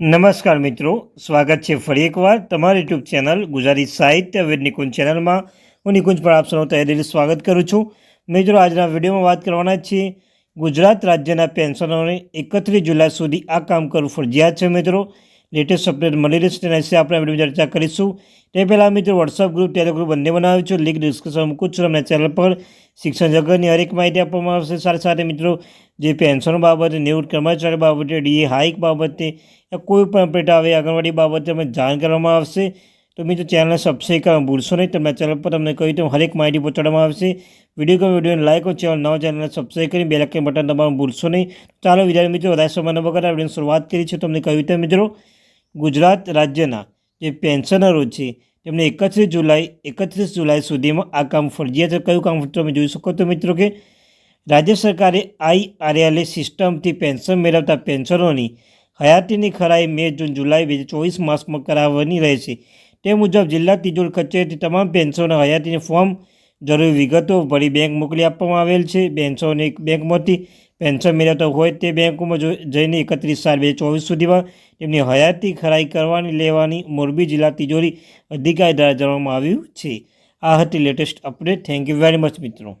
નમસ્કાર મિત્રો, સ્વાગત છે ફરી એકવાર તમારી યુટ્યુબ ચેનલ ગુજરાતી સાહિત્ય વેદ નિકુંજ ચેનલમાં. હું નિકુંજ પણ આપ સૌનું તહેદીલ સ્વાગત કરું છું. મિત્રો, આજના વિડીયોમાં વાત કરવાના છીએ ગુજરાત રાજ્યના પેન્શનરોને એકત્રીસ જુલાઈ સુધી આ કામ કરવું ફરજિયાત છે મિત્રો. લેટેસ્ટ અપડેટ મળી રહેશે તેના વિશે આપણે વીડિયો ચર્ચા કરીશું, તે પહેલાં મિત્રો વોટ્સઅપ ગ્રુપ ટેલિગ્રુપ બંને બનાવ્યું છું. લિંક ડિસ્કશન મૂકું છું અમને ચેનલ પર શિક્ષણ જગતની હરેક માહિતી આપવામાં આવશે. સાથે સાથે મિત્રો, જે પેન્શન બાબતે, નિવૃત્ત કર્મચારી બાબતે ડીએ હાઇક બાબતે કોઈ પણ અપડેટ આવે, આંગણવાડી બાબતે તમને જાણ કરવામાં આવશે. તો મિત્રો, ચેનલને સબસ્ક્રાઈબ કરવા ભૂલશો નહીં. તમે ચેનલ પર તમને કહ્યું તો હરેક માહિતી પહોંચાડવામાં આવશે વીડિયો ગમે વિડીયોને લાઈક કરો ચેનલ નવા ચેનલને સબસ્ક્રાઈબ કરી બે લાખ બટન દબાવવાનું ભૂલશો નહીં. ચાલો વિદ્યાર્થી મિત્રો, વધારે સમય ન બગાડ વિડીયોની શરૂઆત કરી છે તમને કહ્યું મિત્રો ગુજરાત રાજ્યના જે પેન્શનરો છે, તેમને એકત્રીસ જુલાઈ એકત્રીસ જુલાઈ સુધીમાં આ કામ ફરજિયાત કયું કામ તમે જોઈ શકો તો મિત્રો કે રાજ્ય સરકારે આઈ આરએલએ સિસ્ટમથી પેન્શન મેળવતા પેન્શનોની હયાતીની ખરાઈ મે, જૂન, જુલાઈ બે હજાર ચોવીસ માસમાં કરાવવાની રહેશે. તે મુજબ જિલ્લા તિજોરી કચેરીથી તમામ પેન્શનો હયાતીની ફોર્મ જરૂરી વિગતો ભરી બેંક મોકલી આપવામાં આવેલ છે. એક બેંકમાંથી પેન્શન મેળવતા હોય તે બેંકોમાં જઈને એકત્રીસ સાત બે ચોવીસ સુધીમાં તેમની હયાતી ખરાઈ કરવાની લેવાની મોરબી જિલ્લા તિજોરી અધિકારી દ્વારા જણાવવામાં આવ્યું છે. આ હતી latest update thank you very much મિત્રો.